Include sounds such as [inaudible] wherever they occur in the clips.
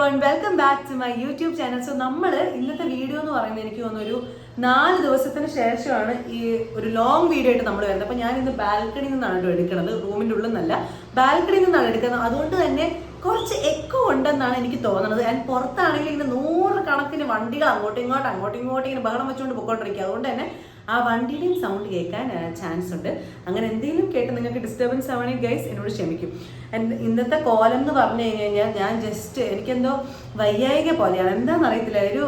One welcome back to my YouTube channel so നമ്മൾ ഇന്നത്തെ video എന്ന് പറയുന്നത് എനിക്ക് തോന്നുന്നു ഒരു നാല് ദിവസത്തിന് ശേഷമാണ് ഈ ഒരു ലോങ് വീഡിയോ ആയിട്ട് നമ്മൾ വരുന്നത്. അപ്പൊ ഞാൻ ഇന്ന് ബാൽക്കണി നിന്നാണ് കേട്ടോ എടുക്കുന്നത്. റൂമിന്റെ ഉള്ളിൽ നിന്നല്ല ബാൽക്കണിയിൽ നിന്നാണ് എടുക്കുന്നത്. അതുകൊണ്ട് തന്നെ കുറച്ച് എക്കോ ഉണ്ടെന്നാണ് എനിക്ക് തോന്നുന്നത്. ഞാൻ പുറത്താണെങ്കിൽ ഇങ്ങനെ നൂറ് കണക്കിന് വണ്ടികൾ അങ്ങോട്ടും ഇങ്ങോട്ടും അങ്ങോട്ടും ഇങ്ങോട്ടും ഇങ്ങനെ ബഹളം വെച്ചുകൊണ്ട് പൊക്കോണ്ടിരിക്കുക അതുകൊണ്ട് തന്നെ ആ വണ്ടിയുടെയും സൗണ്ട് കേൾക്കാൻ ചാൻസ് ഉണ്ട്. അങ്ങനെ എന്തെങ്കിലും കേട്ട് നിങ്ങൾക്ക് ഡിസ്റ്റർബൻസ് ആവണമെങ്കിൽ ഗൈസ് എന്നോട് ക്ഷമിക്കും. ഇന്നത്തെ കോലം എന്ന് പറഞ്ഞു കഴിഞ്ഞ് കഴിഞ്ഞാൽ ഞാൻ ജസ്റ്റ് എനിക്കെന്തോ വയ്യായിക പോലെയാണ്. എന്താണെന്ന് അറിയത്തില്ല ഒരു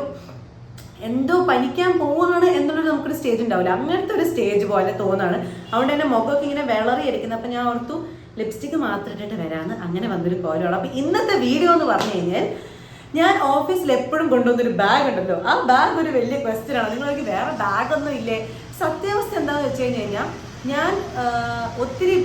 എന്തോ പനിക്കാൻ പോവാണ് എന്നുള്ളൊരു നമുക്കൊരു സ്റ്റേജ് ഉണ്ടാവില്ല. അങ്ങനത്തെ ഒരു സ്റ്റേജ് പോലെ തോന്നാണ്. അതുകൊണ്ട് തന്നെ മുഖമൊക്കെ ഇങ്ങനെ വിളറി ഇരിക്കുന്നത് അപ്പം ഞാൻ ഓർത്തു ലിപ്സ്റ്റിക്ക് മാത്രം ഇട്ടിട്ട് വരാമെന്ന് അങ്ങനെ വന്നൊരു കോലമാണ്. അപ്പം ഇന്നത്തെ വീഡിയോ എന്ന് പറഞ്ഞു കഴിഞ്ഞാൽ ഞാൻ ഓഫീസിൽ എപ്പോഴും കൊണ്ടുവന്നൊരു ബാഗ് ഉണ്ടല്ലോ. ആ ബാഗ് ഒരു വലിയ ക്വസ്റ്റ്യൻ ആണ്. നിങ്ങൾക്ക് വേറെ ബാഗൊന്നും ഇല്ലേ? സത്യാവസ്ഥ എന്താണെന്ന് വെച്ച് കഴിഞ്ഞ് കഴിഞ്ഞാൽ ഞാൻ ഒത്തിരി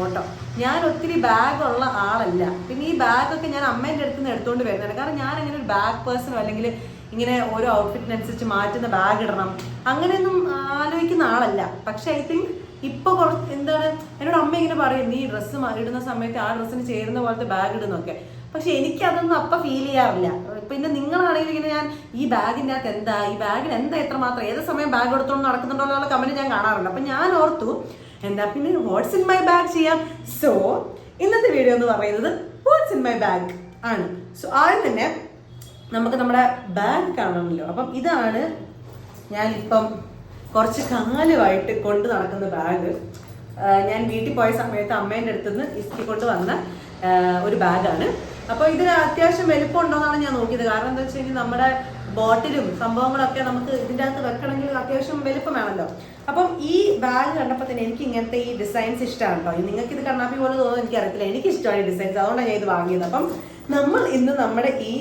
ഓട്ടോ. ഞാൻ ഒത്തിരി ബാഗുള്ള ആളല്ല. പിന്നെ ഈ ബാഗൊക്കെ ഞാൻ അമ്മേന്റെ അടുത്ത് നിന്ന് എടുത്തുകൊണ്ട് വരുന്നതാണ്. കാരണം ഞാൻ അങ്ങനെ ഒരു ബാഗ് പേഴ്സണോ അല്ലെങ്കിൽ ഇങ്ങനെ ഓരോ ഔട്ട്ഫിറ്റിനനുസരിച്ച് മാറ്റുന്ന ബാഗ് ഇടണം. അങ്ങനെയൊന്നും ആലോചിക്കുന്ന ആളല്ല. പക്ഷെ ഐ തിങ്ക് ഇപ്പൊ കുറച്ച് എന്താണ് എന്നോട് അമ്മ ഇങ്ങനെ പറയും നീ ഡ്രസ്സ് ഇടുന്ന സമയത്ത് ആ ഡ്രസ്സിന് ചേരുന്ന പോലത്തെ ബാഗ് ഇടുന്നൊക്കെ. പക്ഷെ എനിക്കതൊന്നും അപ്പൊ ഫീൽ ചെയ്യാറില്ല. പിന്നെ നിങ്ങളാണെങ്കിൽ ഇങ്ങനെ ഞാൻ ഈ ബാഗിന്റെ അകത്ത് എന്താ? ഈ ബാഗിന് എന്താ എത്രമാത്രം? ഏത് സമയം ബാഗ് എടുത്തോണ്ട് നടക്കുന്നുണ്ടോ? എന്നുള്ള കമന്റ് ഞാൻ കാണാറുണ്ട്. അപ്പൊ ഞാൻ ഓർത്തു എന്താ പിന്നെ വാട്സ് ഇൻ മൈ ബാഗ് ചെയ്യാം? സോ ഇന്നത്തെ വീഡിയോ എന്ന് പറയുന്നത് വാട്സ് ഇൻ മൈ ബാഗ് ആണ്. സോ ആദ്യം തന്നെ നമുക്ക് നമ്മുടെ ബാഗ് കാണണമല്ലോ. അപ്പം ഇതാണ് ഞാൻ ഞാനിപ്പം കുറച്ച് കാലമായിട്ട് കൊണ്ട് നടക്കുന്ന ബാഗ് ഞാൻ വീട്ടിൽ പോയ സമയത്ത് അമ്മേന്റെ അടുത്ത് നിന്ന് ഇസ്തി കൊണ്ട് വന്ന ഒരു ബാഗാണ് അപ്പോൾ ഇതിന് അത്യാവശ്യം വലുപ്പമുണ്ടോന്നാണ് ഞാൻ നോക്കിയത്. കാരണം എന്താ വെച്ച് കഴിഞ്ഞാൽ നമ്മുടെ ബോട്ടിലും സംഭവങ്ങളൊക്കെ നമുക്ക് ഇതിന്റെ അകത്ത് വെക്കണമെങ്കിൽ അത്യാവശ്യം വലുപ്പം വേണമല്ലോ. അപ്പം ഈ ബാഗ് കണ്ടപ്പോൾ തന്നെ എനിക്ക് ഇങ്ങനത്തെ ഈ ഡിസൈൻസ് ഇഷ്ടമാണ് കേട്ടോ നിങ്ങൾക്ക് ഇത് കണ്ണാപ്പി പോലെ തോന്നുന്നു എനിക്ക് അറിയത്തില്ല എനിക്ക് ഇഷ്ടമാണ് ഈ ഡിസൈൻസ് അതുകൊണ്ടാണ് ഞാൻ ഇത് വാങ്ങിയത്. അപ്പം നമ്മൾ ഇന്ന് നമ്മുടെ ഈ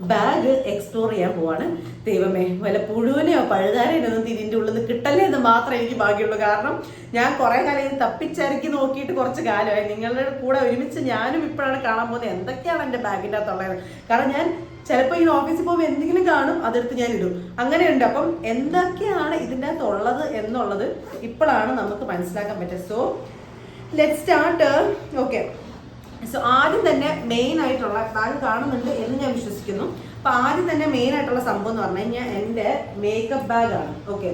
ബാഗ് എക്സ്പ്ലോർ ചെയ്യാൻ പോവാണ്. ദൈവമേ വല്ല പുഴുവിനെയോ പഴുതാരെയോ ഒന്നും ഇതിന്റെ ഉള്ളിൽ നിന്ന് കിട്ടല്ലേ എന്ന് മാത്രമേ എനിക്ക് ഭാഗ്യമുള്ളൂ. കാരണം ഞാൻ കുറെ കാലം ഇത് തപ്പിച്ചരക്കി നോക്കിയിട്ട് കുറച്ച് കാലമായി. നിങ്ങളുടെ കൂടെ ഒരുമിച്ച് ഞാനും ഇപ്പോഴാണ് കാണാൻ പോകുന്നത്. എന്തൊക്കെയാണ് എന്റെ ബാഗിന്റെ അകത്തുള്ളത്? കാരണം ഞാൻ ചിലപ്പോൾ ഈ ഓഫീസിൽ പോകുമ്പോൾ എന്തെങ്കിലും കാണും അതെടുത്ത് ഞാൻ ഇടും. അങ്ങനെയുണ്ട്. അപ്പം എന്തൊക്കെയാണ് ഇതിന്റെ അകത്തുള്ളത് എന്നുള്ളത് ഇപ്പോഴാണ് നമുക്ക് മനസ്സിലാക്കാൻ പറ്റുക. So let start okay so ആദ്യം തന്നെ മെയിൻ ആയിട്ടുള്ള ബാഗ് കാണുന്നുണ്ട് എന്ന് ഞാൻ വിശ്വസിക്കുന്നു. അപ്പൊ ആദ്യം തന്നെ മെയിൻ ആയിട്ടുള്ള സംഭവം എന്ന് പറഞ്ഞു കഴിഞ്ഞാൽ എന്റെ മേക്കപ്പ് ബാഗ് ആണ്. ഓക്കെ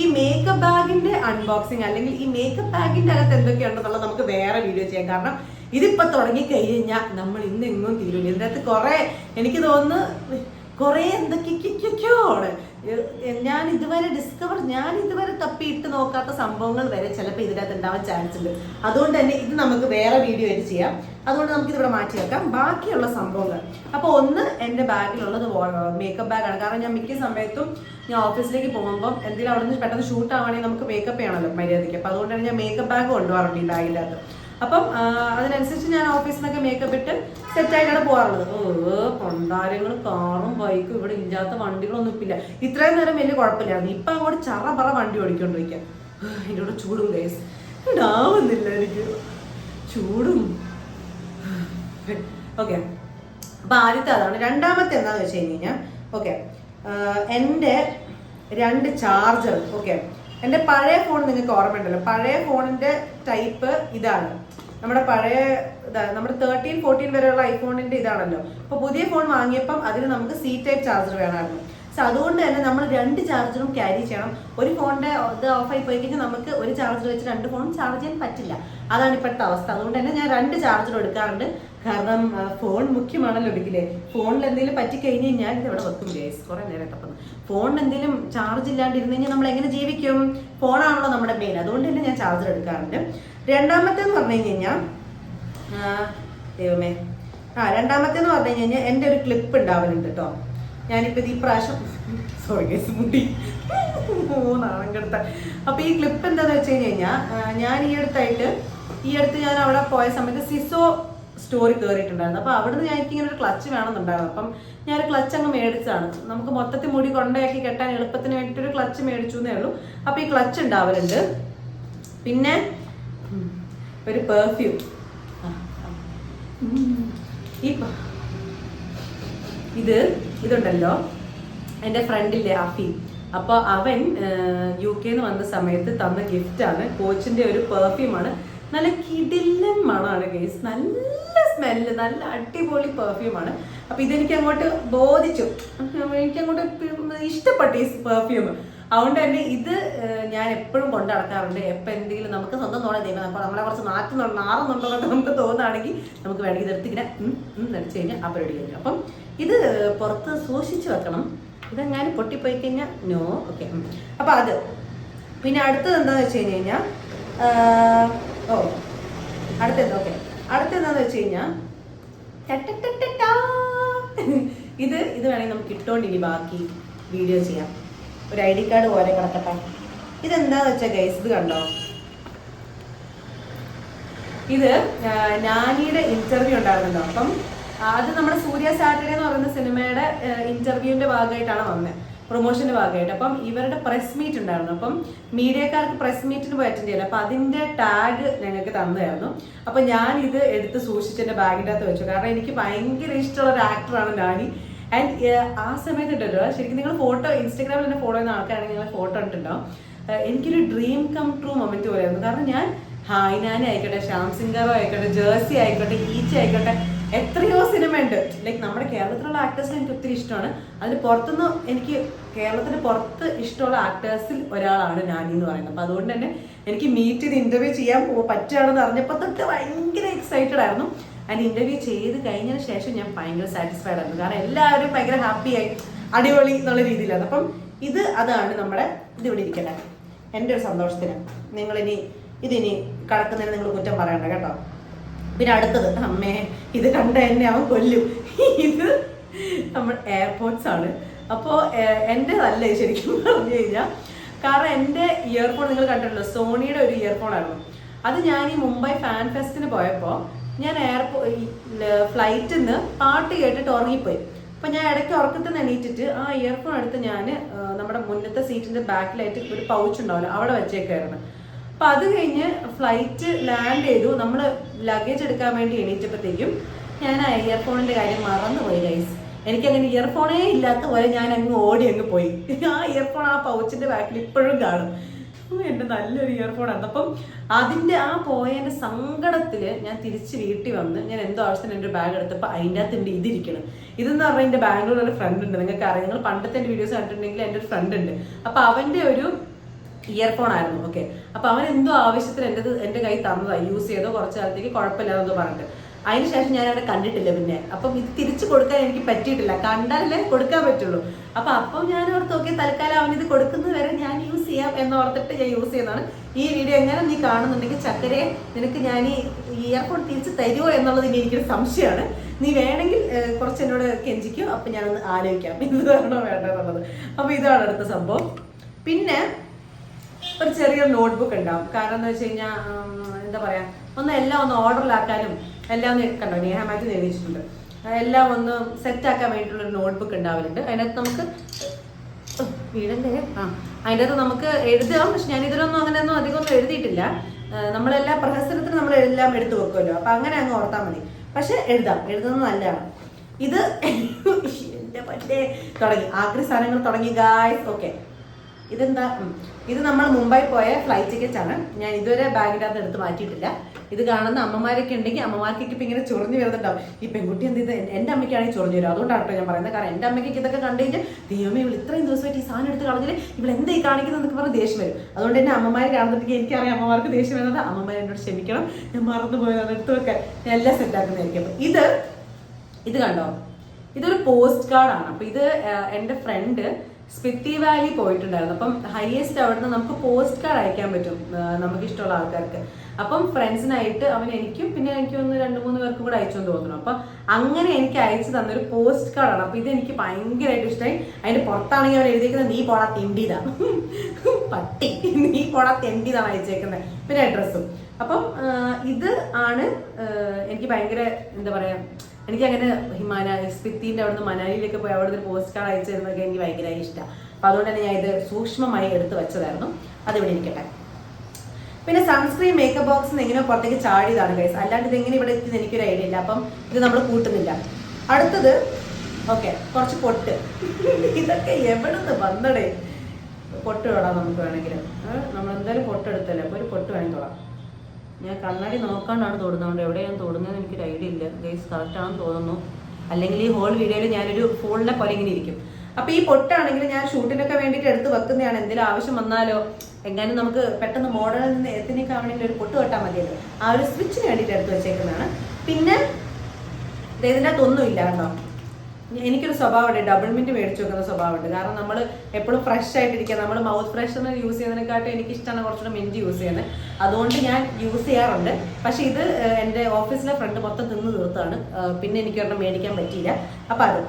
ഈ മേക്കപ്പ് ബാഗിന്റെ അൺബോക്സിങ് അല്ലെങ്കിൽ ഈ മേക്കപ്പ് ബാഗിന്റെ അകത്ത് എന്തൊക്കെയുണ്ടെന്നുള്ളത് നമുക്ക് വേറെ വീഡിയോ ചെയ്യാം. കാരണം ഇതിപ്പോ തുടങ്ങി കഴിഞ്ഞാൽ നമ്മൾ ഇന്ന് എങ്ങും തീരൂല. ഇതിന്റെ അകത്ത് കുറെ എനിക്ക് തോന്നുന്നു കുറെ എന്തൊക്കെയൊക്കെയോ ആണ് എ- ഞാൻ ഇതുവരെ ഡിസ്കവർ ഞാൻ ഇതുവരെ തപ്പിയിട്ട് നോക്കാത്ത സംഭവങ്ങൾ വരെ ചിലപ്പോൾ ഇതിനകത്ത് ഉണ്ടാവാൻ ചാൻസ് ഉണ്ട്. അതുകൊണ്ട് തന്നെ ഇത് നമുക്ക് വേറെ വീഡിയോ ആയിട്ട് ചെയ്യാം. അതുകൊണ്ട് നമുക്ക് ഇതിവിടെ മാറ്റി വെക്കാം. ബാക്കിയുള്ള സംഭവങ്ങൾ. അപ്പോൾ ഒന്ന് എന്റെ ബാഗിലുള്ളത് മേക്കപ്പ് ബാഗാണ് കാരണം ഞാൻ മിക്ക സമയത്തും ഞാൻ ഓഫീസിലേക്ക് പോകുമ്പോൾ എന്തെങ്കിലും അവിടെ നിന്ന് പെട്ടെന്ന് ഷൂട്ട് ആവുകയാണെങ്കിൽ നമുക്ക് മേക്കപ്പ് ചെയ്യണമല്ലോ മര്യാദയ്ക്ക്. അപ്പോൾ അതുകൊണ്ടാണ് ഞാൻ മേക്കപ്പ് ബാഗ് കൊണ്ടുപോകാറുണ്ട് ഈ ബാഗിന്റെ അകത്ത് അപ്പം അതിനനുസരിച്ച് ഞാൻ ഓഫീസിൽ നിന്നൊക്കെ മേക്കപ്പ് ഇട്ട് സെറ്റ് ആയിട്ടാണ് പോകാറുള്ളത് ഓ കൊണ്ടാരങ്ങൾ കാറും ബൈക്കും ഇവിടെ ഇല്ലാത്ത വണ്ടികളൊന്നും ഇപ്പില്ല. ഇത്രയും നേരം വലിയ കുഴപ്പമില്ലായിരുന്നു. ഇപ്പം അങ്ങോട്ട് ചറ പറ വണ്ടി ഓടിക്കൊണ്ടിരിക്കുക എന്റെ കൂടെ ചൂടും കേസ് ഉണ്ടാവുന്നില്ല എനിക്ക്. ചൂടും. ഓക്കെ അപ്പൊ ആദ്യത്തെ അതാണ്. രണ്ടാമത്തെ എന്താന്ന് വെച്ച് കഴിഞ്ഞ് കഴിഞ്ഞാൽ ഓക്കെ എന്റെ രണ്ട് ചാർജർ ഓക്കെ എന്റെ പഴയ ഫോൺ നിങ്ങൾക്ക് ഓർമ്മയുണ്ടല്ലോ. പഴയ ഫോണിന്റെ ടൈപ്പ് ഇതാണ്. നമ്മുടെ പഴയ നമ്മുടെ തേർട്ടീൻ ഫോർട്ടീൻ വരെയുള്ള ഐഫോണിന്റെ ഇതാണല്ലോ. അപ്പൊ പുതിയ ഫോൺ വാങ്ങിയപ്പം അതിന് നമുക്ക് സി ടൈപ്പ് ചാർജർ വേണമായിരുന്നു. സോ അതുകൊണ്ട് തന്നെ നമ്മൾ രണ്ട് ചാർജറും ക്യാരി ചെയ്യണം. ഒരു ഫോണിന്റെ ഇത് ഓഫായി പോയി കഴിഞ്ഞാൽ നമുക്ക് ഒരു ചാർജർ വെച്ച് രണ്ട് ഫോൺ ചാർജ് ചെയ്യാൻ പറ്റില്ല. അതാണ് ഇപ്പോഴത്തെ അവസ്ഥ. അതുകൊണ്ട് തന്നെ ഞാൻ രണ്ട് ചാർജർ എടുക്കാറുണ്ട്. കാരണം ഫോൺ മുഖ്യമാണല്ലോ ഒരിക്കലേ ഫോണിൽ എന്തെങ്കിലും പറ്റിക്കഴിഞ്ഞ് കഴിഞ്ഞാൽ ഇവിടെ വെക്കും. ഗേസ് കുറെ നേരം തപ്പുന്നു ഫോണിൽ എന്തെങ്കിലും ചാർജ് ഇല്ലാണ്ട് കഴിഞ്ഞാൽ നമ്മൾ എങ്ങനെ ജീവിക്കും? ഫോണാണല്ലോ നമ്മുടെ മെയിൻ അതുകൊണ്ട് തന്നെ ഞാൻ ചാർജർ എടുക്കാറുണ്ട്. രണ്ടാമത്തേന്ന് പറഞ്ഞു കഴിഞ്ഞാൽ ദൈവമേ. ആ രണ്ടാമത്തേന്ന് പറഞ്ഞു കഴിഞ്ഞാൽ എന്റെ ഒരു ക്ലിപ്പ് ഉണ്ടാവലുണ്ട് കേട്ടോ ഞാനിപ്പോൾ ഇത് ഈ പ്രാവശ്യം സോറി ഗേസ് മുട്ടി. നാണം കെടുത്ത. അപ്പോൾ ഈ ക്ലിപ്പ് എന്താന്ന് വെച്ച് കഴിഞ്ഞ് കഴിഞ്ഞാൽ ഞാൻ ഈ അടുത്തായിട്ട് ഈ അടുത്ത് ഞാൻ അവിടെ പോയ സമയത്ത് സിസോ സ്റ്റോറി കയറിയിട്ടുണ്ടായിരുന്നു അപ്പോൾ അവിടുന്ന് ഞാൻ എനിക്കിങ്ങനെ ഒരു ക്ലച്ച് വേണമെന്നുണ്ടായിരുന്നു. അപ്പം ഒരു ക്ലച്ച് അങ്ങ് മേടിച്ചാണ് നമുക്ക് മൊത്തത്തിൽ മുടി കൊണ്ടയാക്കി കെട്ടാൻ എളുപ്പത്തിന് വേണ്ടിയിട്ട് ഒരു ക്ലച്ച് മേടിച്ചു എന്നേ ഉള്ളൂ. അപ്പോൾ ഈ ക്ലച്ച് ഉണ്ടാവലുണ്ട്. പിന്നെ ഒരു പെർഫ്യൂം ഇത് ഇതുണ്ടല്ലോ. എന്റെ ഫ്രണ്ടില്ലേ ആഫി അപ്പോൾ അവൻ യു കെന്ന് വന്ന സമയത്ത് തന്ന ഗിഫ്റ്റാണ് കോച്ചിന്റെ ഒരു പെർഫ്യൂമാണ് നല്ല കിടില്ലൻ മണമാണ് കേസ് നല്ല സ്മെല്ല് നല്ല അടിപൊളി പെർഫ്യൂമാണ് അപ്പൊ ഇതെനിക്ക് അങ്ങോട്ട് ബോധിച്ചു. എനിക്ക് അങ്ങോട്ട് ഇഷ്ടപ്പെട്ടു ഈ പെർഫ്യൂം അതുകൊണ്ട് തന്നെ ഇത് ഞാൻ എപ്പോഴും കൊണ്ടു നടക്കാറുണ്ട്. എപ്പോൾ എന്തെങ്കിലും നമുക്ക് സ്വന്തം തോന്നാൻ ദൈവം അപ്പോൾ നമ്മളെ കുറച്ച് നാറ്റുന്നുണ്ട് നാറുന്നുണ്ടോ നമുക്ക് തോന്നുകയാണെങ്കിൽ നമുക്ക് വേണമെങ്കിൽ ഉം നടിച്ചു കഴിഞ്ഞാൽ ആ പരിപാടി കഴിഞ്ഞു. അപ്പം ഇത് പുറത്ത് സൂക്ഷിച്ചു വെക്കണം. ഇതെങ്ങാനും പൊട്ടിപ്പോയി കഴിഞ്ഞാൽ നോ ഓക്കെ അപ്പം അത്. പിന്നെ അടുത്തത് എന്താണെന്ന് വെച്ച് കഴിഞ്ഞ് കഴിഞ്ഞാൽ ഓ അടുത്തത് ഓക്കെ. അടുത്ത എന്താണെന്ന് വെച്ച് കഴിഞ്ഞാൽ ഇത് ഇത് വേണമെങ്കിൽ നമുക്ക് ഇട്ടോണ്ട് ഇനി ബാക്കി വീഡിയോ ചെയ്യാം. ഒരു ഐ ഡി കാർഡ് പോലെ കിടക്കട്ടെ. ഇതെന്താന്ന് വെച്ചാൽ ഗൈസ് ഇത് കണ്ടോ? ഇത് നാനിയുടെ ഇന്റർവ്യൂ ഉണ്ടായിരുന്നല്ലോ. അപ്പം അത് നമ്മുടെ സൂര്യ സാറ്റർഡേ എന്ന് പറയുന്ന സിനിമയുടെ ഇന്റർവ്യൂവിന്റെ ഭാഗമായിട്ടാണ് വന്നത് പ്രൊമോഷന്റെ ഭാഗമായിട്ട്. അപ്പം ഇവരുടെ പ്രസ് മീറ്റ് ഉണ്ടായിരുന്നു. അപ്പം മീഡിയക്കാർക്ക് പ്രസ് മീറ്റിന് പോയി അറ്റൻഡ് അപ്പൊ അതിന്റെ ടാഗ് ഞങ്ങൾക്ക് തന്നായിരുന്നു അപ്പൊ ഞാൻ ഇത് എടുത്ത് സൂക്ഷിച്ച് ബാഗിന്റെ ബാഗിന്റെ അകത്ത് വെച്ചു. കാരണം എനിക്ക് ഭയങ്കര ഇഷ്ടമുള്ള ഒരു ആക്ടറാണ് നാനി. ആൻഡ് ആ സമയത്ത് ഉണ്ടല്ലോ ശരിക്കും നിങ്ങൾ ഫോട്ടോ ഇൻസ്റ്റാഗ്രാമിൽ തന്നെ ഫോളോ ചെയ്യുന്ന ആൾക്കാരാണെങ്കിൽ നിങ്ങൾ ഫോട്ടോ ഇട്ടിട്ടുണ്ടാവും എനിക്കൊരു ഡ്രീം കം ട്രൂ മൊമെന്റ് പോലെയായിരുന്നു. കാരണം ഞാൻ ഹായ്നാനി ആയിക്കോട്ടെ ശ്യാം സിംഗറോ ആയിക്കോട്ടെ ജേഴ്സി ആയിക്കോട്ടെ ഈച്ച ആയിക്കോട്ടെ എത്രയോ സിനിമ ഉണ്ട്. ലൈക്ക് നമ്മുടെ കേരളത്തിലുള്ള ആക്ടേഴ്സിനെ എനിക്ക് ഒത്തിരി ഇഷ്ടമാണ്. അതിന് പുറത്തുനിന്ന് എനിക്ക് കേരളത്തിന് പുറത്ത് ഇഷ്ടമുള്ള ആക്ടേഴ്സിൽ ഒരാളാണ് നാനി എന്ന് പറയുന്നത്. അപ്പൊ അതുകൊണ്ട് തന്നെ എനിക്ക് മീറ്റ് ചെയ്ത് ഇന്റർവ്യൂ ചെയ്യാൻ പറ്റുകയാണെന്ന് അറിഞ്ഞപ്പോൾ തൊട്ട് ഭയങ്കര എക്സൈറ്റഡ് ആയിരുന്നു. ആൻഡ് ഇന്റർവ്യൂ ചെയ്ത് കഴിഞ്ഞതിന് ശേഷം ഞാൻ ഭയങ്കര സാറ്റിസ്ഫൈഡ് ആയിരുന്നു. കാരണം എല്ലാവരും ഭയങ്കര ഹാപ്പി ആയി അടിപൊളി എന്നുള്ള രീതിയിലാണ്. അപ്പം ഇത് അതാണ് നമ്മുടെ ഇതിവിടെ ഇരിക്കട്ടെ എന്റെ ഒരു സന്തോഷത്തിന് നിങ്ങളിനി ഇതിനി കടക്കുന്നതിന് നിങ്ങൾ കുറ്റം പറയണ്ട കേട്ടോ. പിന്നെ അടുത്തത് അമ്മേ ഇത് കണ്ട എന്നെ അവൻ കൊല്ലും. ഇത് നമ്മൾ എയർപോർട്സ് ആണ്. അപ്പോൾ എന്റെ നല്ല ശരിക്കും പറഞ്ഞു കഴിഞ്ഞാൽ കാരണം എന്റെ ഇയർഫോൺ നിങ്ങൾ കണ്ടിട്ടുണ്ടല്ലോ സോണിയുടെ ഒരു ഇയർഫോൺ ആയിരുന്നു. അത് ഞാൻ ഈ മുംബൈ ഫാൻ ഫെസ്റ്റിന് പോയപ്പോൾ ഞാൻ എയർപോ ഫ്ലൈറ്റിൽ നിന്ന് പാട്ട് കേട്ടിട്ട് ഉറങ്ങിപ്പോയി. അപ്പൊ ഞാൻ ഇടയ്ക്ക് ഉറക്കത്തിൽ നിന്ന് എണീറ്റിട്ട് ആ ഇയർഫോൺ എടുത്ത് ഞാൻ നമ്മുടെ മുന്നത്തെ സീറ്റിന്റെ ബാക്കിലായിട്ട് ഒരു പൗച്ച് ഉണ്ടാവില്ല അവിടെ വെച്ചേക്കായിരുന്നു. അപ്പൊ അത് കഴിഞ്ഞ് ഫ്ലൈറ്റ് ലാൻഡ് ചെയ്തു. നമ്മൾ ലഗേജ് എടുക്കാൻ വേണ്ടി എണീറ്റപ്പോഴത്തേക്കും ഞാൻ ആ ഇയർഫോണിന്റെ കാര്യം മറന്നുപോയി ഗൈസ് എനിക്കങ്ങനെ ഇയർഫോണേ ഇല്ലാത്ത പോലെ ഞാൻ അങ്ങ് ഓടി അങ്ങ് പോയി. ആ ഇയർഫോൺ ആ പൗച്ചിന്റെ ബാക്കിൽ ഇപ്പോഴും കാണും. എന്റെ നല്ലൊരു ഇയർഫോൺ ആണ് അപ്പം അതിന്റെ ആ പോയതിന്റെ സങ്കടത്തിൽ ഞാൻ തിരിച്ച് വീട്ടിൽ വന്ന് ഞാൻ എന്തോ ആവശ്യത്തിന് എന്റെ ബാഗ് എടുത്തപ്പോൾ അതിന്റെ അകത്ത് ഉണ്ട് ഇതിരിക്കണം. ഇതെന്ന് പറഞ്ഞാൽ എന്റെ ബാംഗ്ലൂർ ഒരു ഫ്രണ്ട് ഉണ്ട്. നിങ്ങൾക്ക് അറിയാം. നിങ്ങൾ പണ്ടത്തെ എന്റെ വീഡിയോസ് കണ്ടിട്ടുണ്ടെങ്കിൽ എന്റെ ഒരു ഫ്രണ്ട് ഉണ്ട്. അപ്പൊ അവന്റെ ഒരു ഇയർഫോൺ ആയിരുന്നു. ഓക്കെ അപ്പൊ അവൻ എന്തോ ആവശ്യത്തിന് എന്റെ എന്റെ കൈ തന്നതായി യൂസ് ചെയ്തോ കുറച്ചു കാലത്തേക്ക് കുഴപ്പമില്ലാതെന്ന് പറഞ്ഞിട്ട്. അതിനുശേഷം ഞാൻ അവിടെ കണ്ടിട്ടില്ല പിന്നെ. അപ്പം ഇത് തിരിച്ചു കൊടുക്കാൻ എനിക്ക് പറ്റിയിട്ടില്ല. കണ്ടാലേ കൊടുക്കാൻ പറ്റുള്ളൂ. അപ്പൊ അപ്പം ഞാൻ ഓർത്ത് നോക്കി തൽക്കാലം അവൻ ഇത് കൊടുക്കുന്നത് വരെ ഞാൻ യൂസ് ചെയ്യാം എന്ന് ഓർത്തിട്ട് ഞാൻ യൂസ് ചെയ്യുന്നതാണ്. ഈ വീഡിയോ എങ്ങനെ നീ കാണുന്നുണ്ടെങ്കിൽ ചക്കരെ നിനക്ക് ഞാൻ ഈ ഇയർഫോൺ തിരിച്ച് തരുമോ എന്നുള്ളത് ഇനി എനിക്കൊരു സംശയമാണ്. നീ വേണമെങ്കിൽ കുറച്ച് എന്നോട് കെഞ്ചിക്കും. അപ്പൊ ഞാനൊന്ന് ആലോചിക്കാം. ഇത് വേണോ വേണ്ട എന്നുള്ളത് അപ്പൊ ഇതാണ് അടുത്ത സംഭവം. പിന്നെ ഒരു ചെറിയ നോട്ട്ബുക്ക് ഉണ്ടാവും. കാരണം എന്ന് വെച്ച് കഴിഞ്ഞാൽ എന്താ പറയാ ഒന്ന് എല്ലാം ഒന്ന് ഓർഡറിലാക്കാനും എല്ലാം ഒന്ന് കണ്ടോ നേഹ മാറ്റി എഴുതിച്ചിട്ടുണ്ട് എല്ലാം ഒന്ന് സെറ്റ് ആക്കാൻ വേണ്ടിയിട്ടുള്ള ഒരു നോട്ട്ബുക്ക് ഉണ്ടാവലുണ്ട്. അതിനകത്ത് നമുക്ക് വീടല്ലേ? ആ അതിന്റെ അകത്ത് നമുക്ക് എഴുതാം. പക്ഷെ ഞാൻ ഇതിലൊന്നും അങ്ങനെയൊന്നും അധികം ഒന്നും എഴുതിയിട്ടില്ല. നമ്മളെല്ലാ പ്രഹസനത്തിന് നമ്മൾ എല്ലാം എടുത്തു വെക്കുമല്ലോ. അപ്പൊ അങ്ങനെ അങ്ങ് ഓർത്താൽ മതി. പക്ഷെ എഴുതാം. എഴുതുന്നത് നല്ലതാണ്. ഇത് [laughs] എന്റെ പറ്റേ തുടങ്ങി. ആക്രി സാധനങ്ങൾ തുടങ്ങി ഗായ്സ് ഓക്കെ ഇതെന്താ? ഇത് നമ്മൾ മുംബൈ പോയ ഫ്ലൈറ്റ് ടിക്കറ്റ് ആണ്. ഞാൻ ഇതുവരെ ബാഗിന്റെ അകത്ത് എടുത്ത് മാറ്റിയിട്ടില്ല. ഇത് കാണുന്ന അമ്മമാരൊക്കെ ഉണ്ടെങ്കിൽ അമ്മമാർക്കൊക്കെ ഇപ്പൊ ഇങ്ങനെ ചൊറിഞ്ഞു വരുന്നുണ്ടാവും. ഈ പെൺകുട്ടി എന്ത് ഇത് എന്റെ അമ്മയ്ക്കാണെങ്കിൽ ചൊറിഞ്ഞു വരും. അതുകൊണ്ടാണ് കേട്ടോ ഞാൻ പറയുന്നത്. കാരണം എന്റെ അമ്മയ്ക്ക് ഇതൊക്കെ കണ്ടിട്ട് ദൈവമേ ഇവൾ ഇത്രയും ദിവസമായിട്ട് ഈ സാധനം എടുത്ത് കളഞ്ഞില്ല? ഇവൾ എന്താ ഈ കാണിക്കുന്നത് എന്നൊക്കെ പറഞ്ഞ് ദേഷ്യം വരും. അതുകൊണ്ട് തന്നെ അമ്മമാർ കാണുന്നുണ്ടെങ്കിൽ എനിക്കറിയാം അമ്മമാർക്ക് ദേഷ്യം വരുന്നത് അമ്മമാർ എന്നോട് ക്ഷമിക്കണം. ഞാൻ മറന്നു പോയതാണ്. എടുത്ത് വെക്കാൻ ഞാൻ എല്ലാം സെറ്റാക്കുന്നതായിരിക്കും അപ്പം ഇത് ഇത് കണ്ടോ? ഇതൊരു പോസ്റ്റ് കാർഡാണ് അപ്പൊ ഇത് എന്റെ ഫ്രണ്ട് സ്പിത്തി വാലി പോയിട്ടുണ്ടായിരുന്നു. അപ്പം ഹയസ്റ്റ് അവിടുന്ന് നമുക്ക് പോസ്റ്റ് കാർഡ് അയക്കാൻ പറ്റും നമുക്ക് ഇഷ്ടമുള്ള ആൾക്കാർക്ക്. അപ്പം ഫ്രണ്ട്സിനായിട്ട് അവൻ എനിക്കും പിന്നെ എനിക്ക് ഒന്ന് രണ്ട് മൂന്ന് പേർക്കും കൂടെ അയച്ചു തോന്നുന്നു. അപ്പം അങ്ങനെ എനിക്ക് അയച്ചു തന്നൊരു പോസ്റ്റ് കാർഡാണ് അപ്പൊ ഇത് എനിക്ക് ഭയങ്കരമായിട്ട് ഇഷ്ടമായി. അതിന്റെ പുറത്താണെങ്കിൽ അവൻ എഴുതിയിരിക്കുന്നത് നീ പോടാ തെണ്ടിതാ. [laughs] പട്ടി. നീ പോടാ തെണ്ടിതാണ് അയച്ചേക്കുന്നത്. പിന്നെ അഡ്രസ്സും അപ്പം ഇത് ആണ് എനിക്ക് ഭയങ്കര എന്താ പറയാ എനിക്ക് അങ്ങനെ ഹിമാന സ്പിത്തിന്റെ അവിടുന്ന് മനാലിയിലേക്ക് പോയി അവിടുന്ന് പോസ്റ്റ് കാർഡ് അയച്ചു തരുന്നതൊക്കെ എനിക്ക് ഭയങ്കര ഇഷ്ടം. അപ്പൊ അതുകൊണ്ട് തന്നെ ഞാൻ ഇത് സൂക്ഷ്മമായി എടുത്തു വെച്ചതായിരുന്നു. അതിവിടെ ഇരിക്കട്ടെ. പിന്നെ സൺസ്ക്രീൻ മേക്കപ്പ് ബോക്സ് എങ്ങനെയോ പുറത്തേക്ക് ചാടിയതാണ് ഗൈസ് അല്ലാണ്ട് ഇത് എങ്ങനെ ഇവിടെ എത്തി എനിക്കൊരു ഐഡിയ ഇല്ല. അപ്പം ഇത് നമ്മൾ കൂട്ടുന്നില്ല. അടുത്തത് ഓക്കെ കുറച്ച് പൊട്ട്. ഇതൊക്കെ എവിടെ നിന്ന് വന്നടേ? പൊട്ട് തൊടാം നമുക്ക് വേണമെങ്കിൽ നമ്മൾ എന്തായാലും പൊട്ടെടുത്തല്ലേ അപ്പോൾ അപ്പൊ ഒരു പൊട്ട് വേണമെങ്കിൽ തൊടാം. ഞാൻ കണ്ണാടി നോക്കാണ്ടാണ് തൊടുന്നത് എവിടെയാണ് തൊടുന്നത് എനിക്കൊരു ഐഡിയ ഇല്ല. ഗൈസ് കറക്റ്റാണെന്ന് തോന്നുന്നു. അല്ലെങ്കിൽ ഈ ഹോൾ വീഡിയോയിൽ ഞാനൊരു ഫോണിനെ പോലെ ഇങ്ങനെ ഇരിക്കും. അപ്പൊ ഈ പൊട്ടാണെങ്കിൽ ഞാൻ ഷൂട്ടിനൊക്കെ വേണ്ടിയിട്ട് എടുത്ത് വെക്കുന്നതാണ്. എന്തെങ്കിലും ആവശ്യം വന്നാലോ എങ്ങാനും നമുക്ക് പെട്ടെന്ന് മോഡലിൽ നിന്ന് എത്തിനൊക്കെ വേണ്ടി ഒരു പൊട്ട് വെട്ടാൻ മതിയല്ലോ. ആ ഒരു സ്വിച്ചിന് വേണ്ടിയിട്ട് എടുത്ത് വെച്ചേക്കുന്നതാണ്. പിന്നെ ഇതിന്റെ അകത്തൊന്നും ഇല്ല കേട്ടോ എനിക്കൊരു സ്വഭാവമുണ്ട് ഡബിൾ മിന്റ് മേടിച്ചു വെക്കുന്ന സ്വഭാവമുണ്ട്. കാരണം നമ്മൾ എപ്പോഴും ഫ്രഷ് ആയിട്ടിരിക്കുക. നമ്മൾ മൗത്ത് ഫ്രഷനർ യൂസ് ചെയ്യുന്നതിനെക്കാട്ടും എനിക്ക് ഇഷ്ടമാണ് കുറച്ചുകൂടെ മിന്റ് യൂസ് ചെയ്യുന്നത്. അതുകൊണ്ട് ഞാൻ യൂസ് ചെയ്യാറുണ്ട്. പക്ഷേ ഇത് എന്റെ ഓഫീസിലെ ഫ്രണ്ട് മൊത്തം തിന്ന് തീർത്താണ്. പിന്നെ എനിക്ക് ഒരെണ്ണം മേടിക്കാൻ പറ്റിയില്ല. അപ്പം അത്.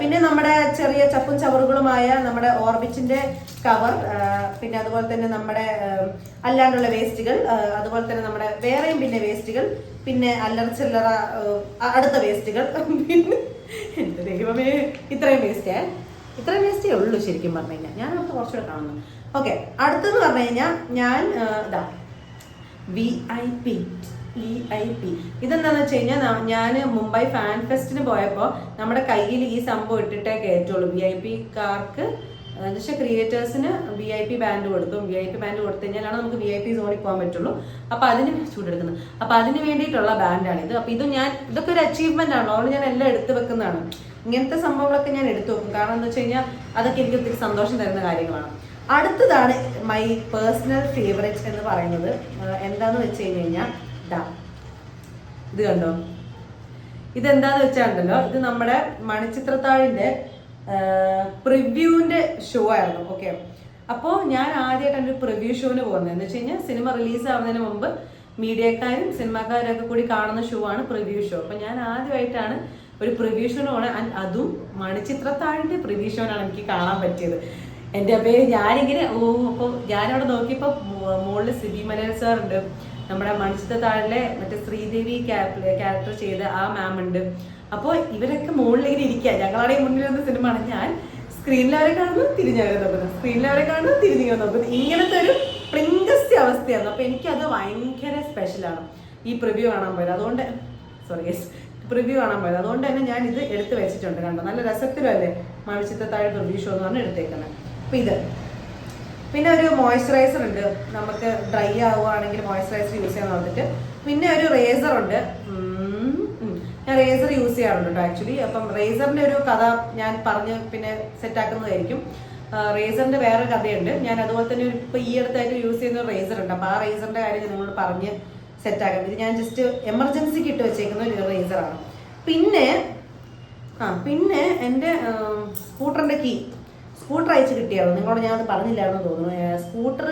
പിന്നെ നമ്മുടെ ചെറിയ ചപ്പും ചവറുകളുമായ നമ്മുടെ ഓർബിച്ചിന്റെ കവർ പിന്നെ അതുപോലെ തന്നെ നമ്മുടെ അല്ലാണ്ടുള്ള വേസ്റ്റുകൾ അതുപോലെ തന്നെ നമ്മുടെ വേറെയും പിന്നെ വേസ്റ്റുകൾ പിന്നെ അല്ലറ ചില്ലറ അടുത്ത വേസ്റ്റുകൾ. പിന്നെ എന്റെ ദൈവമേ ഇത്രയും വേസ്റ്റേ ഇത്രയും വേസ്റ്റേ ഉള്ളൂ ശരിക്കും പറഞ്ഞു കഴിഞ്ഞാൽ. ഞാൻ അടുത്ത് കുറച്ചുകൂടെ കാണുന്നു. ഓക്കെ അടുത്തെന്ന് പറഞ്ഞു കഴിഞ്ഞാൽ ഞാൻ ഇതാ. V I P V I P ഇതെന്താന്ന് വെച്ച് കഴിഞ്ഞാൽ ഞാൻ മുംബൈ ഫാൻ ഫെസ്റ്റിന് പോയപ്പോൾ നമ്മുടെ കയ്യിൽ ഈ സംഭവം ഇട്ടിട്ടേ കയറ്റുള്ളൂ വി ഐ പി കാർക്ക് എന്നുവെച്ചാൽ ക്രിയേറ്റേഴ്സിന് വി ഐ പി ബാൻഡ് കൊടുക്കും. വി ഐ പി ബാൻഡ് കൊടുത്തു കഴിഞ്ഞാലാണ് നമുക്ക് വി ഐ പി സോണിൽ പോകാൻ പറ്റുള്ളൂ. അപ്പൊ അതിന് ചൂടെടുക്കുന്നത്. അപ്പൊ അതിന് വേണ്ടിയിട്ടുള്ള ബാൻഡാണ് ഇത്. അപ്പൊ ഇത് ഞാൻ ഇതൊക്കെ ഒരു അച്ചീവ്മെന്റ് ആണ്. അതുകൊണ്ട് ഞാൻ എല്ലാം എടുത്തു വെക്കുന്നതാണ്. ഇങ്ങനത്തെ സംഭവങ്ങളൊക്കെ ഞാൻ എടുത്തു വെക്കും. കാരണം എന്താ വെച്ച് കഴിഞ്ഞാൽ അതൊക്കെ എനിക്ക് ഒത്തിരി സന്തോഷം തരുന്ന കാര്യങ്ങളാണ്. അടുത്തതാണ് മൈ പേഴ്സണൽ ഫേവറേറ്റ് എന്ന് പറയുന്നത്. എന്താന്ന് വെച്ച് കഴിഞ്ഞ് കഴിഞ്ഞാൽ ഇതാ ഇത് കണ്ടോ? ഇതെന്താന്ന് വെച്ചാണ്ടല്ലോ ഇത് നമ്മുടെ മണിച്ചിത്രത്താഴിന്റെ പ്രിവ്യൂവിന്റെ ഷോ ആയിരുന്നു. ഓക്കെ അപ്പോൾ ഞാൻ ആദ്യമായിട്ട് ഒരു പ്രിവ്യൂ ഷോന് പോകുന്നത്. എന്ന് വെച്ച് കഴിഞ്ഞാൽ സിനിമ റിലീസ് ആവുന്നതിന് മുമ്പ് മീഡിയക്കാരും സിനിമാക്കാരും ഒക്കെ കൂടി കാണുന്ന ഷോ ആണ് പ്രിവ്യൂ ഷോ അപ്പോൾ ഞാൻ ആദ്യമായിട്ടാണ് ഒരു പ്രിവ്യൂ ഷോന് ആൻഡ് അതും മണിച്ചിത്രത്താഴിന്റെ പ്രിവ്യൂ ഷോനാണ് എനിക്ക് കാണാൻ പറ്റിയത്. എന്റെ പേര് ഞാനിങ്ങനെ ഓ അപ്പോൾ ഞാനവിടെ നോക്കിയപ്പോൾ മുകളിൽ സിബി മലയാൾ സാർ ഉണ്ട് മണിച്ചത്തെ താഴിലെ മറ്റേ ശ്രീദേവി ക്യാരക്ടർ ചെയ്ത ആ മാം ഉണ്ട്. അപ്പോൾ ഇവരൊക്കെ മുകളിലിങ്ങനെ ഇരിക്കുക ഞങ്ങളുടെ മുന്നിൽ വന്ന സിനിമ ആണ് ഞാൻ സ്ക്രീനിൽ തിരിഞ്ഞവരെ നോക്കുന്നു. സ്ക്രീനിൽ കാണുന്നു തിരിഞ്ഞിങ്ങനെ നോക്കുന്നു. ഇങ്ങനത്തെ ഒരു പ്രിങ്കസ്റ്റ് അവസ്ഥയാണ്. അപ്പോൾ എനിക്കത് ഭയങ്കര സ്പെഷ്യലാണ് ഈ പ്രിവ്യൂ കാണാൻ പോയത്. അതുകൊണ്ട് സോറി പ്രിവ്യൂ കാണാൻ പോയത്. അതുകൊണ്ട് തന്നെ ഞാൻ ഇത് എടുത്ത് വെച്ചിട്ടുണ്ട് കണ്ടോ? നല്ല രസത്തിലല്ലേ മണിച്ചിത്രത്താഴ് പ്രിവ്യൂ ഷോ എന്ന് പറഞ്ഞ് എടുത്തേക്കുന്നത്. അപ്പോൾ ഇത്. പിന്നെ ഒരു മോയ്സ്ചറൈസർ ഉണ്ട്. നമുക്ക് ഡ്രൈ ആവുകയാണെങ്കിൽ മോയ്സ്ചറൈസർ യൂസ് ചെയ്യാൻ പറഞ്ഞിട്ട്. പിന്നെ ഒരു റേസർ ഉണ്ട്. ഞാൻ റേസർ യൂസ് ചെയ്യാറുണ്ട് ആക്ച്വലി അപ്പം റേസറിന്റെ ഒരു കഥ ഞാൻ പറഞ്ഞ് പിന്നെ സെറ്റ് ആക്കുന്നതായിരിക്കും. റേസറിന്റെ വേറെ കഥയുണ്ട്. ഞാൻ അതുപോലെ തന്നെ ഒരു ഇപ്പൊ ഈ അടുത്തായിട്ട് യൂസ് ചെയ്യുന്ന റേസർ ഉണ്ട്. അപ്പൊ ആ റേസറിന്റെ കാര്യം നിങ്ങളോട് പറഞ്ഞ് സെറ്റ് ആക്കാം. ഇത് ഞാൻ ജസ്റ്റ് എമർജൻസിക്ക് ഇട്ട് വെച്ചേക്കുന്ന ഒരു റേസറാണ് പിന്നെ ആ പിന്നെ എന്റെ സ്കൂട്ടറിന്റെ കീ സ്കൂട്ടർ അയച്ചു കിട്ടിയായിരുന്നു. നിങ്ങളോട് ഞാനത് പറഞ്ഞില്ലായിരുന്നു തോന്നുന്നു. സ്കൂട്ടർ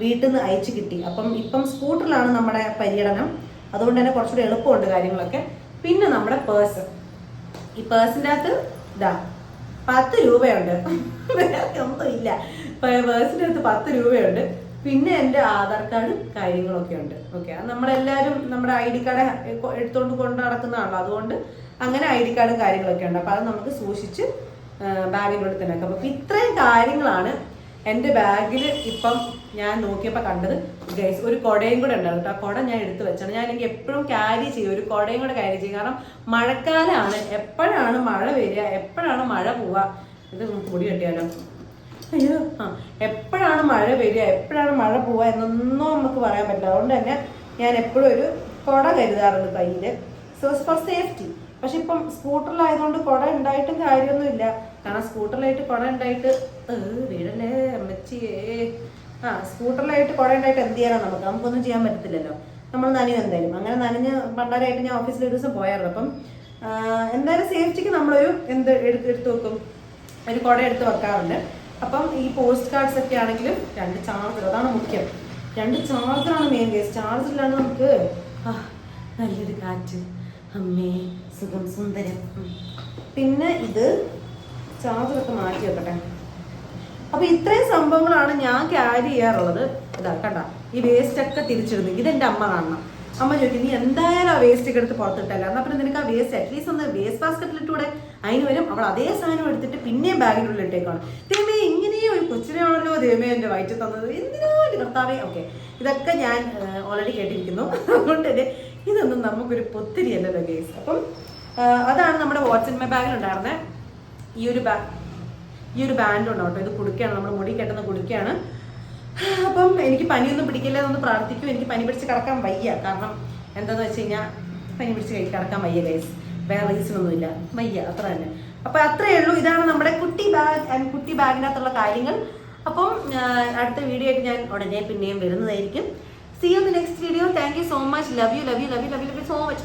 വീട്ടിൽ നിന്ന് അയച്ചു കിട്ടി. അപ്പം ഇപ്പം സ്കൂട്ടറിലാണ് നമ്മുടെ പര്യടനം. അതുകൊണ്ട് തന്നെ കുറച്ചുകൂടി എളുപ്പമുണ്ട് കാര്യങ്ങളൊക്കെ. പിന്നെ നമ്മുടെ പേഴ്സ്. ഈ പേഴ്സിന്റെ അകത്ത് ഇതാ പത്ത് രൂപയുണ്ട്. ഒന്നും ഇല്ല. പേഴ്സിന്റെ അകത്ത് പത്ത് രൂപയുണ്ട്. പിന്നെ എന്റെ ആധാർ കാർഡും കാര്യങ്ങളൊക്കെ ഉണ്ട്. ഓക്കെ നമ്മളെല്ലാവരും നമ്മുടെ ഐ ഡി കാർഡ് എടുത്തുകൊണ്ട് കൊണ്ട് നടക്കുന്നതാണല്ലോ. അതുകൊണ്ട് അങ്ങനെ ഐ ഡി കാർഡും കാര്യങ്ങളൊക്കെ ഉണ്ട്. അപ്പോൾ അത് നമുക്ക് സൂക്ഷിച്ച് ബാഗിനുള്ളിൽ തന്നെ. വെക്കാം അപ്പം ഇത്രയും കാര്യങ്ങളാണ് എന്റെ ബാഗിൽ ഇപ്പം ഞാൻ നോക്കിയപ്പോൾ കണ്ടത്. ഗൈസ് ഒരു കുടയും കൂടെ ഉണ്ടായിരുന്നു കേട്ടോ. ആ കുട ഞാൻ എടുത്തു വെച്ചാണ്. ഞാൻ എനിക്ക് എപ്പോഴും ക്യാരി ചെയ്യും. ഒരു കുടയും കൂടെ ക്യാരി ചെയ്യും. കാരണം മഴക്കാലമാണ് എപ്പോഴാണ് മഴ വരിക? എപ്പോഴാണ് മഴ പോവുക? ഇത് മുടി കെട്ടിയാലോ? അയ്യോ. ആ എപ്പോഴാണ് മഴ വരിക? എപ്പോഴാണ് മഴ പോവുക എന്നൊന്നും നമുക്ക് പറയാൻ പറ്റില്ല. അതുകൊണ്ട് തന്നെ ഞാൻ എപ്പോഴും ഒരു കുട കരുതാറുണ്ട് കയ്യിൽ സോ ഫോർ സേഫ്റ്റി പക്ഷെ ഇപ്പം സ്കൂട്ടറിലായതുകൊണ്ട് കുട ഉണ്ടായിട്ടും കാര്യമൊന്നുമില്ല. കാരണം സ്കൂട്ടറിലായിട്ട് കുട ഉണ്ടായിട്ട് വീടല്ലേ അമ്മച്ചിയേ. ആ സ്കൂട്ടറിലായിട്ട് കുട ഉണ്ടായിട്ട് എന്ത് ചെയ്യാനാണ് നമുക്ക്? നമുക്കൊന്നും ചെയ്യാൻ പറ്റത്തില്ലല്ലോ. നമ്മൾ നനയും എന്തായാലും. അങ്ങനെ നനഞ്ഞ് പണ്ടാരായിട്ട് ഞാൻ ഓഫീസിൽ ഒരു ദിവസം പോയായിരുന്നു. അപ്പം എന്തായാലും സേഫ്റ്റിക്ക് നമ്മളൊരു എന്ത് എടുത്ത് എടുത്ത് വെക്കും. ഒരു കുട എടുത്ത് വെക്കാറുണ്ട്. അപ്പം ഈ പോസ്റ്റ് കാർഡ്സ് ഒക്കെ ആണെങ്കിലും രണ്ട് ചാർജർ അതാണ് മുഖ്യം. രണ്ട് ചാർജറാണ് മെയിൻ കേസ് ചാർജറിലാണ് നമുക്ക് നല്ലൊരു കാറ്റ്. അമ്മേ സുഖം സുന്ദരം. പിന്നെ ഇത് ചാർജറൊക്കെ മാറ്റി വെക്കട്ടെ. അപ്പൊ ഇത്രയും സംഭവങ്ങളാണ് ഞാൻ ക്യാരി ചെയ്യാറുള്ളത്. ഇതാ കണ്ട ഈ വേസ്റ്റ് ഒക്കെ തിരിച്ചിടുന്നു. ഇതെന്റെ അമ്മ കാണണം. അമ്മ ചോദിക്കും നീ എന്തായാലും ആ വേസ്റ്റ് ഒക്കെ എടുത്ത് പുറത്തിട്ടല്ല? എന്നാ പിന്നെ നിനക്ക് ആ വേസ്റ്റ് അറ്റ്ലീസ്റ്റ് ഒന്ന് വേസ്റ്റ് ബാസ്ക്കറ്റിൽ ഇട്ടൂടെ? അതിന് വരും. അവൾ അതേ സാധനം എടുത്തിട്ട് പിന്നെയും ബാഗിനുള്ളിൽ ഇട്ടേക്കാണ് ദൈവമേ ഇങ്ങനെയും? ഒരു കൊച്ചിനെയാണല്ലോ ദൈവമേ എന്റെ വയറ്റിൽ തന്നത്. എന്തിനാ കർത്താവേ ഓക്കെ. ഇതൊക്കെ ഞാൻ ഓൾറെഡി കേട്ടിരിക്കുന്നു. അതുകൊണ്ട് തന്നെ ഇതൊന്നും നമുക്കൊരു പൊത്തിരിയല്ലല്ലോ ഗേസ് അപ്പം അതാണ് നമ്മുടെ വാട്സപ്പ് മൈ ബാഗിൽ ഉണ്ടായിരുന്നത് ഈ ഒരു ബാ ഈ ഒരു ബാൻഡ് ഉണ്ട് കേട്ടോ? ഇത് കുടുക്കുകയാണ് നമ്മുടെ മുടി കെട്ടുന്ന കുടുക്കുകയാണ്. അപ്പം എനിക്ക് പനിയൊന്നും പിടിക്കില്ല എന്നൊന്ന് പ്രാർത്ഥിക്കും. എനിക്ക് പനി പിടിച്ച് കിടക്കാൻ വയ്യ. കാരണം എന്താന്ന് വെച്ച് കഴിഞ്ഞാൽ പനി പിടിച്ച് കിടക്കാൻ വയ്യ ഗൈസ് വേറെ ഒന്നുമില്ല. വയ്യ അത്ര തന്നെ. അപ്പൊ അത്രയേ ഉള്ളൂ. ഇതാണ് നമ്മുടെ കുട്ടി ബാഗ് ആൻഡ് കുട്ടി ബാഗിനകത്തുള്ള കാര്യങ്ങൾ. അപ്പം അടുത്ത വീഡിയോ ആയിട്ട് ഞാൻ ഉടനെ പിന്നെയും വരുന്നതായിരിക്കും. See you next video thank you so much love you love you love you love you so much